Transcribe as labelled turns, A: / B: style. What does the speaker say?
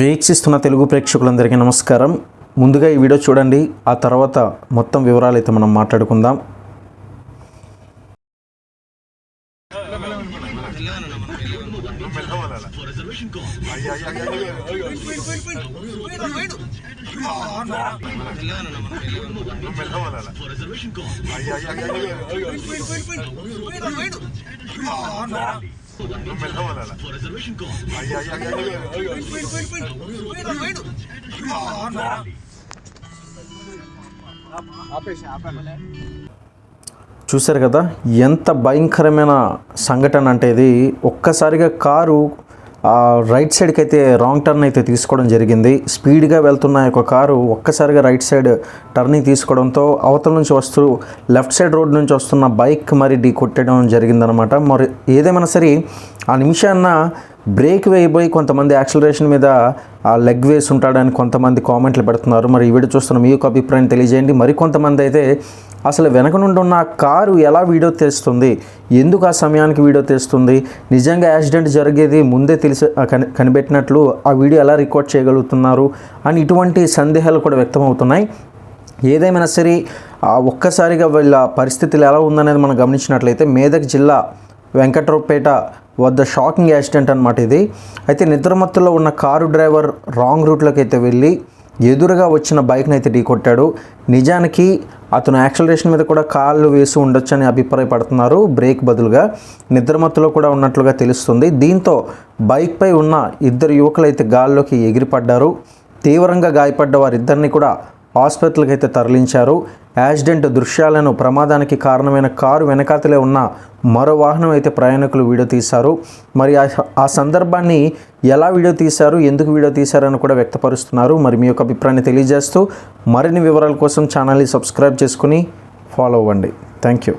A: వీక్షిస్తున్న తెలుగు ప్రేక్షకులందరికీ నమస్కారం ముందుగా ఈ వీడియో చూడండి ఆ తర్వాత మొత్తం వివరాలు అయితే మనం మాట్లాడుకుందాం చూశారు కదా ఎంత భయంకరమైన సంఘటన అంటే ఇది. ఒక్కసారిగా కారు రైట్ సైడ్కి అయితే రాంగ్ టర్న్ అయితే తీసుకోవడం జరిగింది. స్పీడ్గా వెళ్తున్న ఒక యొక్క కారు ఒక్కసారిగా రైట్ సైడ్ టర్నింగ్ తీసుకోవడంతో అవతల నుంచి వస్తూ లెఫ్ట్ సైడ్ రోడ్ నుంచి వస్తున్న బైక్ మరి ఢీ కొట్టడం జరిగిందనమాట మరి ఏదేమైనా సరే ఆ నిమిషాన్న బ్రేక్ వేయబోయి కొంతమంది యాక్సలరేషన్ మీద ఆ లెగ్ వేసి ఉంటాడని కొంతమంది కామెంట్లు పెడుతున్నారు. మరి ఈ వీడియో చూస్తున్న మీ యొక్క అభిప్రాయం తెలియజేయండి. మరి కొంతమంది అయితే అసలు వెనక నుండి ఉన్న ఆ కారు ఎలా వీడియో తెస్తుంది? ఎందుకు ఆ సమయానికి వీడియో తెస్తుంది? నిజంగా యాక్సిడెంట్ జరిగేది ముందే తెలిసి కని కనిపెట్టినట్లు ఆ వీడియో ఎలా రికార్డ్ చేయగలుగుతున్నారు? అని ఇటువంటి సందేహాలు కూడా వ్యక్తమవుతున్నాయి ఏదేమైనా సరే ఒక్కసారిగా వీళ్ళ పరిస్థితులు ఎలా ఉందనేది మనం గమనించినట్లయితే మేదక్ జిల్లా వెంకట్రావుపేట వద్ద షాకింగ్ యాక్సిడెంట్ అనమాట ఇది. అయితే నిద్రమత్తులో ఉన్న కారు డ్రైవర్ రాంగ్ రూట్లోకి అయితే వెళ్ళి ఎదురుగా వచ్చిన బైక్ని అయితే ఢీకొట్టాడు. నిజానికి అతను యాక్సలరేషన్ మీద కూడా కాళ్ళు వేసి ఉండొచ్చని అభిప్రాయపడుతున్నారు. బ్రేక్ బదులుగా నిద్రమత్తులో కూడా ఉన్నట్లుగా తెలుస్తుంది. దీంతో బైక్పై ఉన్న ఇద్దరు యువకులు అయితే గాల్లోకి ఎగిరిపడ్డారు. తీవ్రంగా గాయపడ్డ వారిద్దరిని కూడా ఆసుపత్రికి అయితే తరలించారు. యాక్సిడెంట్ దృశ్యాలను ప్రమాదానికి కారణమైన కారు వెనకాతలే ఉన్న మరో వాహనం అయితే ప్రయాణికులు వీడియో తీశారు. మరి ఆ- ఆ సందర్భాన్ని ఎలా వీడియో తీశారు? ఎందుకు వీడియో తీశారని కూడా వ్యక్తపరుస్తున్నారు. మరి మీ యొక్క అభిప్రాయాన్ని తెలియజేస్తూ మరిన్ని వివరాల కోసం ఛానల్ని సబ్స్క్రైబ్ చేసుకుని ఫాలో అవ్వండి. Thank you